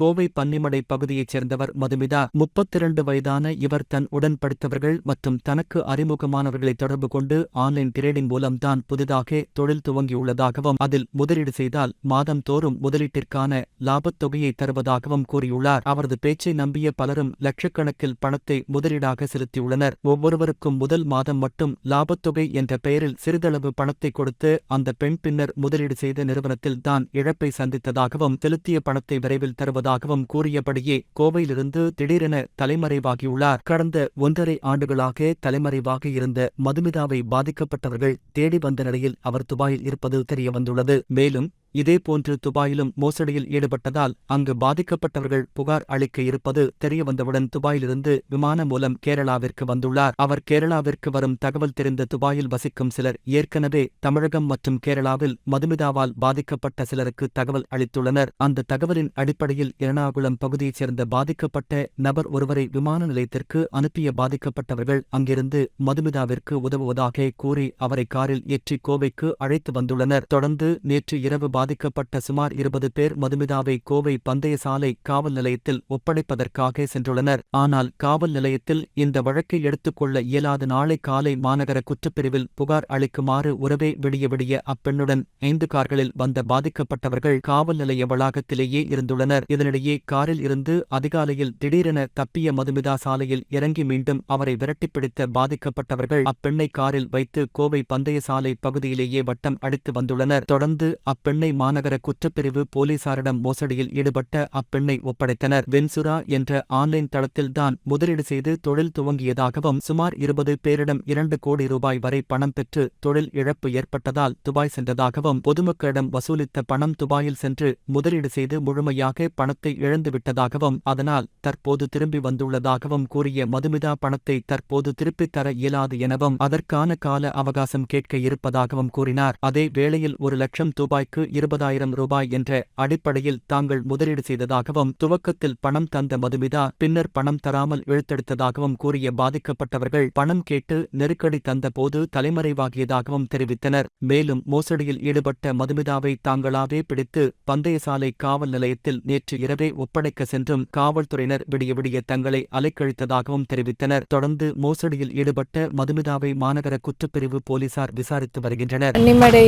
கோவை பன்னிமடை பகுதியைச் சேர்ந்தவர் மதுமிதா. முப்பத்திரண்டு வயதான இவர் தன் உடன் படித்தவர்கள் மற்றும் தனக்கு அறிமுகமானவர்களை தொடர்பு கொண்டு ஆன்லைன் டிரேடிங் மூலம் தான் புதிதாக தொழில் துவங்கியுள்ளதாகவும் அதில் முதலீடு செய்தால் மாதம் தோறும் முதலீட்டிற்கான லாபத் தொகையை தருவதாகவும் கூறியுள்ளார். அவரது பேச்சை நம்பிய பலரும் லட்சக்கணக்கில் பணத்தை முதலீடாக செலுத்தியுள்ளனர். ஒவ்வொருவருக்கும் முதல் மாதம் மட்டும் லாபத்தொகை என்ற பெயரில் சிறிதளவு பணத்தை கொடுத்து அந்த பெண் பின்னர் முதலீடு செய்த நிறுவனத்தில் தான் இழப்பை சந்தித்ததாகவும் செலுத்திய பணத்தை விரைவில் தருவதாகவும் கூறியபடியே கோவையிலிருந்து திடீரென தலைமறைவாகியுள்ளார். கடந்த ஒன்றரை ஆண்டுகளாக தலைமறைவாக இருந்த மதுமிதாவை பாதிக்கப்பட்டவர்கள் தேடி வந்த நிலையில் அவர் துபாயில் இருப்பது தெரியவந்துள்ளது. மேலும் இதேபோன்று துபாயிலும் மோசடியில் ஈடுபட்டதால் அங்கு பாதிக்கப்பட்டவர்கள் புகார் அளிக்க இருப்பது தெரியவந்தவுடன் துபாயிலிருந்து விமானம் மூலம் கேரளாவிற்கு வந்துள்ளார். அவர் கேரளாவிற்கு வரும் தகவல் தெரிந்த துபாயில் வசிக்கும் சிலர் ஏற்கனவே தமிழகம் மற்றும் கேரளாவில் மதுமிதாவால் பாதிக்கப்பட்ட சிலருக்கு தகவல் அளித்துள்ளனர். அந்த தகவலின் அடிப்படையில் எர்ணாகுளம் பகுதியைச் சேர்ந்த பாதிக்கப்பட்ட நபர் ஒருவரை விமான நிலையத்திற்கு அனுப்பிய பாதிக்கப்பட்டவர்கள் அங்கிருந்து மதுமிதாவிற்கு உதவுவதாக கூறி அவரை காரில் ஏற்றி கோவைக்கு அழைத்து வந்துள்ளனர். தொடர்ந்து நேற்று இரவு பாதிக்கப்பட்ட சுமார் இருபது பேர் மதுமிதாவை கோவை பந்தய சாலை காவல் நிலையத்தில் ஒப்படைப்பதற்காக சென்றுள்ளனர். ஆனால் காவல் நிலையத்தில் இந்த வழக்கை எடுத்துக்கொள்ள இயலாத நாளை காலை மாநகர குற்றப்பிரிவில் புகார் அளிக்குமாறு உறவே விடிய விடிய அப்பெண்ணுடன் ஐந்து கார்களில் வந்த பாதிக்கப்பட்டவர்கள் காவல் நிலைய வளாகத்திலேயே இருந்துள்ளனர். இதனிடையே காரில் இருந்து அதிகாலையில் திடீரென தப்பிய மதுமிதா சாலையில் இறங்கி மீண்டும் அவரை விரட்டிப் பிடித்த பாதிக்கப்பட்டவர்கள் அப்பெண்ணை காரில் வைத்து கோவை பந்தய சாலை பகுதியிலேயே வட்டம் அடித்து வந்துள்ளனர். தொடர்ந்து அப்பெண்ணை மாநகர குற்றப்பிரிவு போலீசாரிடம் மோசடியில் ஈடுபட்ட அப்பெண்ணை ஒப்படைத்தனர். வென்சுரா என்ற ஆன்லைன் தளத்தில்தான் முதலீடு செய்து தொழில் துவங்கியதாகவும் சுமார் இருபது பேரிடம் இரண்டு கோடி ரூபாய் வரை பணம் பெற்று தொழில் இழப்பு ஏற்பட்டதால் துபாய் சென்றதாகவும் பொதுமக்களிடம் வசூலித்த பணம் துபாயில் சென்று முதலீடு செய்து முழுமையாக பணத்தை இழந்துவிட்டதாகவும் அதனால் தற்போது திரும்பி வந்துள்ளதாகவும் கூறிய மதுமிதா பணத்தை தற்போது திருப்பித் தர இயலாது எனவும் அதற்கான கால அவகாசம் கேட்க இருப்பதாகவும் கூறினார். அதே வேளையில் ஒரு லட்சம் ரூபாய்க்கு இருபதாயிரம் ரூபாய் என்ற அடிப்படையில் தாங்கள் முதலீடு செய்ததாகவும் துவக்கத்தில் பணம் தந்த மதுமிதா பின்னர் பணம் தராமல் இழுத்தெடுத்ததாகவும் கூறிய பாதிக்கப்பட்டவர்கள் பணம் கேட்டு நெருக்கடி தந்தபோது தலைமறைவாகியதாகவும் தெரிவித்தனர். மேலும் மோசடியில் ஈடுபட்ட மதுமிதாவை தாங்களாவே பிடித்து பந்தயசாலை காவல் நிலையத்தில் நேற்று இரவே ஒப்படைக்க சென்றும் காவல்துறையினர் விடிய விடிய தங்களை அலைக்கழித்ததாகவும் தெரிவித்தனர். தொடர்ந்து மோசடியில் ஈடுபட்ட மதுமிதாவை மாநகர குற்றப்பிரிவு போலீசார் விசாரித்து வருகின்றனர். கன்னிமடை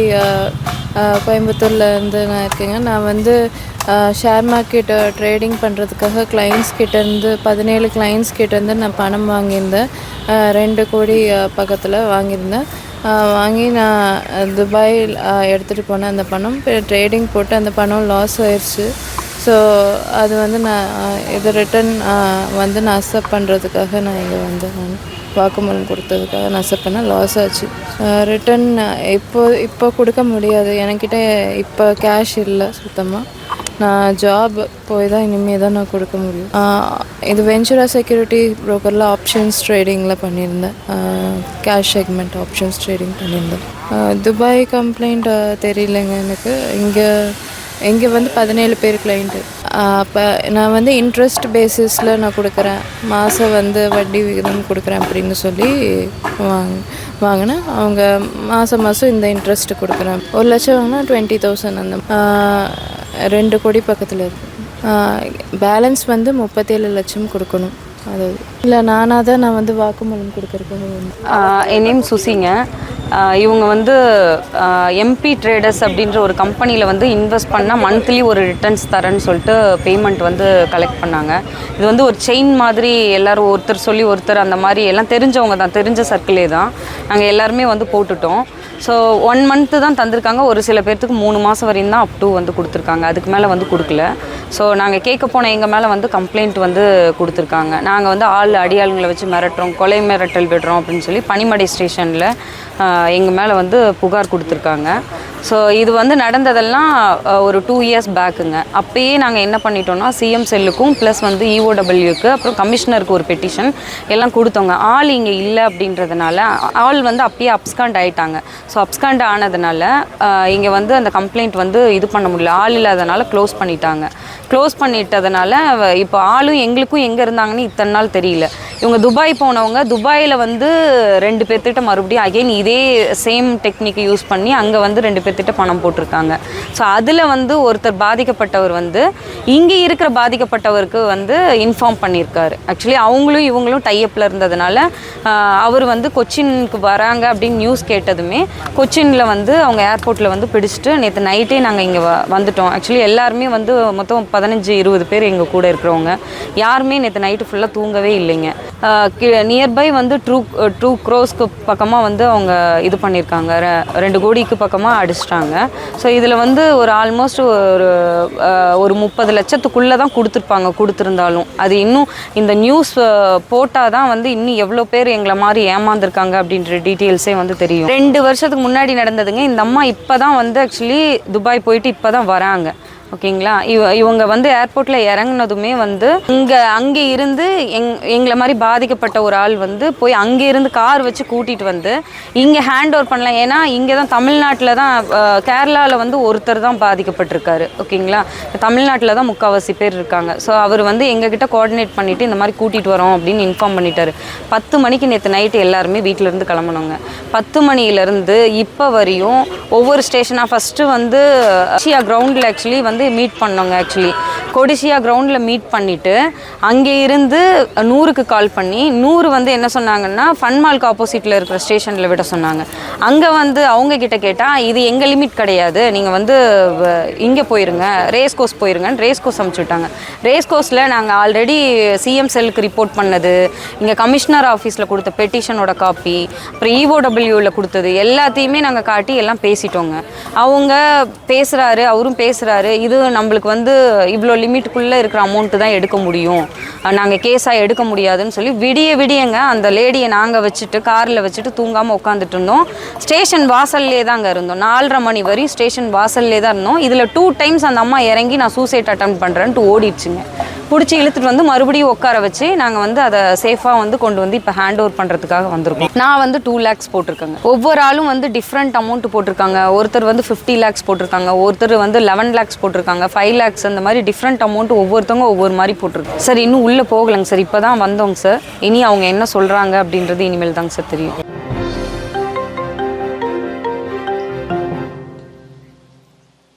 கோயம்புத்தூரில் இருந்து நான் இருக்கேங்க. நான் வந்து ஷேர் மார்க்கெட்டை ட்ரேடிங் பண்ணுறதுக்காக கிளைண்ட்ஸ் கிட்டேருந்து பதினேழு கிளைண்ட்ஸ் கிட்டேருந்து நான் பணம் வாங்கியிருந்தேன். ரெண்டு கோடி பக்கத்தில் வாங்கியிருந்தேன். வாங்கி நான் துபாய் எடுத்துகிட்டு போனேன் அந்த பணம். ட்ரேடிங் போட்டு அந்த பணம் லாஸ் ஆயிடுச்சு ஸோ அது வந்து நான் இது ரிட்டன் வந்து நான் அக்செப்ட் பண்ணுறதுக்காக நான் இங்கே வந்து வாக்குமூலம் கொடுத்ததுக்காக நான் அக்செப்ட் பண்ணேன். லாஸ் ஆச்சு. ரிட்டன் இப்போ இப்போ கொடுக்க முடியாது. என்கிட்ட இப்போ கேஷ் இல்லை சுத்தமாக நான் ஜாப் போய் தான் இனிமேல் தான் நான் கொடுக்க முடியும். இது வெஞ்சுரா செக்யூரிட்டி ப்ரோக்கரில் ஆப்ஷன்ஸ் ட்ரேடிங்கில் பண்ணியிருந்தேன். கேஷ் செக்மெண்ட் ஆப்ஷன்ஸ் ட்ரேடிங் பண்ணியிருந்தேன். துபாய் கம்ப்ளைண்ட் தெரியலங்க எனக்கு. இங்கே இங்கே வந்து பதினேழு பேர் கிளைண்ட்டு அப்போ நான் வந்து இன்ட்ரெஸ்ட் பேசிஸில் நான் கொடுக்குறேன். மாதம் வந்து வட்டி விகிதம் கொடுக்குறேன் அப்படின்னு சொல்லி வாங்க வாங்கினா அவங்க மாதம் மாதம் இந்த இன்ட்ரெஸ்ட் கொடுக்குறேன் ஒரு லட்சம் வாங்கினா டுவெண்ட்டி தௌசண்ட் அந்த ரெண்டு கோடி பக்கத்தில் இருக்கு. பேலன்ஸ் வந்து முப்பத்தேழு லட்சம் கொடுக்கணும். அது இல்லை நானாக தான் நான் வந்து வாக்குமூலம் கொடுக்குறதுக்கு என் நேம் சுசிங்க. இவங்க வந்து எம்பி ட்ரேடர்ஸ் அப்படின்ற ஒரு கம்பெனியில் வந்து இன்வெஸ்ட் பண்ணால் மந்த்லி ஒரு ரிட்டர்ன்ஸ் தரேன்னு சொல்லிட்டு பேமெண்ட் வந்து கலெக்ட் பண்ணாங்க. இது வந்து ஒரு செயின் மாதிரி எல்லோரும் ஒருத்தர் சொல்லி ஒருத்தர் அந்த மாதிரி எல்லாம் தெரிஞ்சவங்க தான் தெரிஞ்ச சர்க்கிளே தான். நாங்கள் எல்லாருமே வந்து போட்டுட்டோம். ஸோ ஒன் மந்த்து தான் தந்திருக்காங்க. ஒரு சில பேர்த்துக்கு மூணு மாதம் வரையும் தான் அப் டூ வந்து கொடுத்துருக்காங்க. அதுக்கு மேலே வந்து கொடுக்கல. ஸோ நாங்கள் கேட்க போன எங்கள் மேலே வந்து கம்ப்ளைண்ட் வந்து கொடுத்துருக்காங்க. நாங்கள் வந்து ஆள் அடியாளுங்களை வச்சு மிரட்டுறோம் கொலை மிரட்டல் விடுறோம் அப்படின்னு சொல்லி பனிமடை ஸ்டேஷனில் எங்கள் மேலே வந்து புகார் கொடுத்துருக்காங்க. ஸோ இது வந்து நடந்ததெல்லாம் ஒரு டூ இயர்ஸ் பேக்குங்க அப்பயே நாங்கள் என்ன பண்ணிட்டோம்னா சிஎம் செல்லுக்கும் ப்ளஸ் வந்து இஓடபிள்யூக்கு அப்புறம் கமிஷனருக்கு ஒரு பெட்டிஷன் எல்லாம் கொடுத்தோங்க. ஆள் இங்கே இல்லை அப்படின்றதுனால ஆள் வந்து அப்பயே அப்ஸ்காண்ட் ஆகிட்டாங்க ஸோ அப்ஸ்காண்ட் ஆனதுனால இங்கே வந்து அந்த கம்ப்ளைண்ட் வந்து இது பண்ண முடியல. ஆள் இல்லாதனால க்ளோஸ் பண்ணிட்டாங்க. க்ளோஸ் பண்ணிட்டதுனால இப்போ ஆளும் எங்களுக்கும் எங்கே இருந்தாங்கன்னு இத்தனை நாள் தெரியல. இவங்க துபாய் போனவங்க துபாயில் வந்து ரெண்டு பேர்த்திட்ட மறுபடியும் அகைன் இதே சேம் டெக்னிக்கை யூஸ் பண்ணி அங்கே வந்து ரெண்டு பேர்த்திட்ட பணம் போட்டிருக்காங்க. ஸோ அதில் வந்து ஒருத்தர் பாதிக்கப்பட்டவர் வந்து இங்கே இருக்கிற பாதிக்கப்பட்டவருக்கு வந்து இன்ஃபார்ம் பண்ணியிருக்காரு. ஆக்சுவலி அவங்களும் இவங்களும் டைஅப்பில் இருந்ததுனால அவர் வந்து கொச்சினுக்கு வராங்க அப்படின்னு நியூஸ் கேட்டதுமே கொச்சினில் வந்து அவங்க ஏர்போர்ட்டில் வந்து பிடிச்சிட்டு நேற்று நைட்டே நாங்கள் இங்கே வந்துட்டோம். ஆக்சுவலி எல்லாருமே வந்து மொத்தம் பதினஞ்சு இருபது பேர் எங்கள் கூட இருக்கிறவங்க. யாருமே நேற்று நைட்டு ஃபுல்லாக தூங்கவே இல்லைங்க. நியர்பை வந்து ட்ரூ டூ க்ரோஸ்க்கு பக்கமாக வந்து அவங்க இது பண்ணியிருக்காங்க ரெ- ரெண்டு கோடிக்கு பக்கமாக அடிச்சிட்டாங்க. ஸோ இதில் வந்து ஒரு ஆல்மோஸ்ட் ஒரு ஒரு முப்பது லட்சத்துக்குள்ளே தான் கொடுத்துருப்பாங்க கொடுத்துருந்தாலும். அது இன்னும் இந்த நியூஸ் போட்டால் தான் வந்து இன்னும் எவ்வளோ பேர் எங்களை மாதிரி ஏமாந்துருக்காங்க அப்படின்ற டீட்டெயில்ஸே வந்து தெரியும். ரெண்டு வருஷத்துக்கு முன்னாடி நடந்ததுங்க இந்த அம்மா இப்போ தான் வந்து ஆக்சுவலி துபாய் போயிட்டு இப்போ தான் வராங்க. ஓகேங்களா? இவ இவங்க வந்து ஏர்போர்ட்டில் இறங்குனதுமே வந்து இங்கே அங்கே இருந்து எங் எங்களை மாதிரி பாதிக்கப்பட்ட ஒரு ஆள் வந்து போய் அங்கே இருந்து கார் வச்சு கூட்டிகிட்டு வந்து இங்கே ஹேண்ட் ஓவர் பண்ணலாம். ஏன்னா இங்கே தான் தமிழ்நாட்டில் தான் கேரளாவில் வந்து ஒருத்தர் தான் பாதிக்கப்பட்டிருக்காரு. ஓகேங்களா? தமிழ்நாட்டில் தான் முக்கால்வாசி பேர் இருக்காங்க. ஸோ அவர் வந்து எங்ககிட்ட கோஆர்டினேட் பண்ணிவிட்டு இந்த மாதிரி கூட்டிகிட்டு வரோம் அப்படின்னு இன்ஃபார்ம் பண்ணிட்டாரு. பத்து மணிக்கு நேற்று நைட்டு எல்லாருமே வீட்டிலேருந்து கிளம்பணுங்க பத்து மணியிலேருந்து இப்போ வரையும் ஒவ்வொரு ஸ்டேஷனாக ஃபஸ்ட்டு வந்து கொடிசியா கிரவுண்டில் ஆக்சுவலி வந்து மீட் பண்ணோங்க ஆக்சுவலி கொடிசியா கிரவுண்டில் மீட் பண்ணிவிட்டு அங்கே இருந்து நூறுக்கு கால் பண்ணி நூறு வந்து என்ன சொன்னாங்கன்னா ஃபன்மால்க்கு ஆப்போசிட்டில் இருக்கிற ஸ்டேஷனில் விட சொன்னாங்க. அங்கே வந்து அவங்க கிட்ட கேட்டால் இது எங்கள் லிமிட் கிடையாது. நீங்கள் வந்து இங்கே போயிருங்க ரேஸ் கோர்ஸ் போயிருங்கன்னு ரேஸ் கோர்ஸ் அமுச்சு விட்டாங்க. ரேஸ் கோர்ஸில் நாங்கள் ஆல்ரெடி சிஎம் செல்லுக்கு ரிப்போர்ட் பண்ணது இங்கே கமிஷனர் ஆஃபீஸில் கொடுத்த பெட்டிஷனோட காப்பி அப்புறம் இஓடபிள்யூவில் கொடுத்தது எல்லாத்தையுமே நாங்கள் காட்டி எல்லாம் பேசிட்டோங்க. அவங்க பேசுகிறாரு அவரும் பேசுகிறாரு இது நம்மளுக்கு வந்து இவ்வளோ லிமிட்டுக்குள்ளே இருக்கிற அமௌண்ட்டு தான் எடுக்க முடியும். நாங்கள் கேஸாக எடுக்க முடியாதுன்னு சொல்லி விடிய விடியங்க அந்த லேடியை நாங்கள் வச்சுட்டு காரில் வச்சுட்டு தூங்காமல் உட்காந்துட்டு இருந்தோம். ஸ்டேஷன் வாசல்லே தாங்க இருந்தோம். நாலரை மணி வரையும் ஸ்டேஷன் வாசல்லே தான் இருந்தோம். இதில் டூ டைம்ஸ் அந்த அம்மா இறங்கி நான் சூசைட் அட்டம் பண்ணுறேன்ட்டு ஓடிடுச்சுங்க. பிடிச்சி இழுத்துட்டு வந்து மறுபடியும் உட்கார வச்சு நாங்கள் வந்து அதை சேஃபாக வந்து கொண்டு வந்து இப்போ ஹேண்ட் ஓவர் பண்ணுறதுக்காக வந்திருக்கோம். நான் வந்து டூ லேக்ஸ் போட்டிருக்கேங்க. ஒவ்வொரு ஆளும் வந்து டிஃப்ரெண்ட் அமௌண்ட் போட்டிருக்காங்க. ஒருத்தர் வந்து ஃபிஃப்டி லேக்ஸ் போட்டிருக்காங்க. ஒருத்தர் வந்து லெவன் லேக்ஸ் போட்டிருக்காங்க. ஃபைவ் லேக்ஸ் அந்த மாதிரி டிஃப்ரெண்ட் அமௌண்ட் ஒவ்வொருத்தவங்க ஒவ்வொரு மாதிரி போட்டிருக்காங்க. சார் இன்னும் உள்ளே போகலைங்க சார். இப்போ தான் வந்தோங்க சார். இனி அவங்க என்ன சொல்கிறாங்க அப்படின்றது இனிமேல் தாங்க சார் தெரியும்.